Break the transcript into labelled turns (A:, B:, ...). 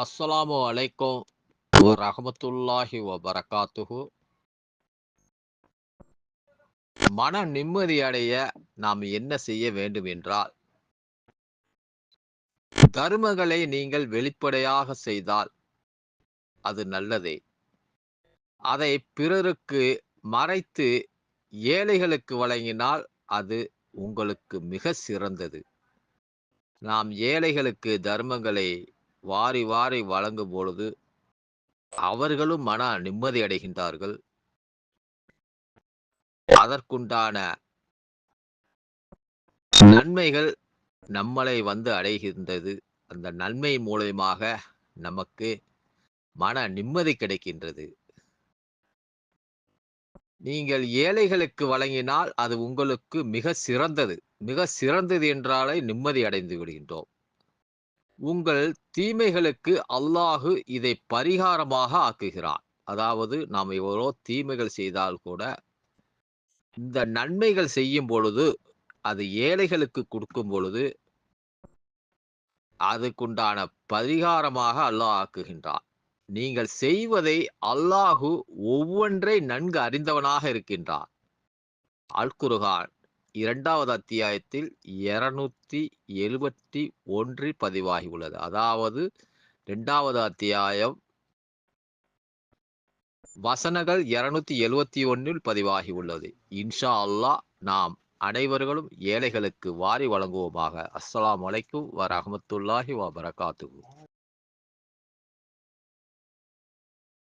A: அஸ்ஸலாமு அலைக்கும் ரஹமத்துல்லாஹி வபரகாத்துஹு. மன நிம்மதி அடைய நாம் என்ன செய்ய வேண்டும் என்றால் தர்மங்களை நீங்கள் வெளிப்படையாக செய்தால் அது நல்லதே. அதை பிறருக்கு மறைத்து ஏழைகளுக்கு வழங்கினால் அது உங்களுக்கு மிக சிறந்தது. நாம் ஏழைகளுக்கு தர்மங்களை வாரி வாரி வழங்கும் பொழுது அவர்களும் மன நிம்மதி அடைகின்றார்கள். அதற்குண்டான நன்மைகள் நம்மளை வந்து அடைகின்றது. அந்த நன்மை மூலயமாக நமக்கு மன நிம்மதி கிடைக்கின்றது. நீங்கள் ஏழைகளுக்கு வழங்கினால் அது உங்களுக்கு மிக சிறந்தது. மிக சிறந்தது என்றாலே நிம்மதி அடைந்து விடுகின்றோம். உங்கள் தீமைகளுக்கு அல்லாஹு இதை பரிகாரமாக ஆக்குகிறான். அதாவது நாம் எவ்வளோ தீமைகள் செய்தால் கூட இந்த நன்மைகள் செய்யும் பொழுது அது ஏழைகளுக்கு கொடுக்கும் பொழுது அதுக்குண்டான பரிகாரமாக அல்லாஹ் ஆக்குகின்றான். நீங்கள் செய்வதை அல்லாஹு ஒவ்வொன்றை நன்கு அறிந்தவனாக இருக்கின்றான். அல்குருகான் இரண்டாவது அத்தியாயத்தில் இருநூத்தி எழுபத்தி ஒன்றில் பதிவாகி உள்ளது அதாவது இரண்டாவது அத்தியாயம் வசனங்கள் இருநூத்தி எழுவத்தி ஒன்னில் பதிவாகி உள்ளது இன்ஷா அல்லாஹ் நாம் அனைவர்களும் ஏழைகளுக்கு வாரி வழங்குவோமாக. அஸ்ஸலாம் வலைக்கும் வரமத்துல்லாஹி வபரகாத்துகு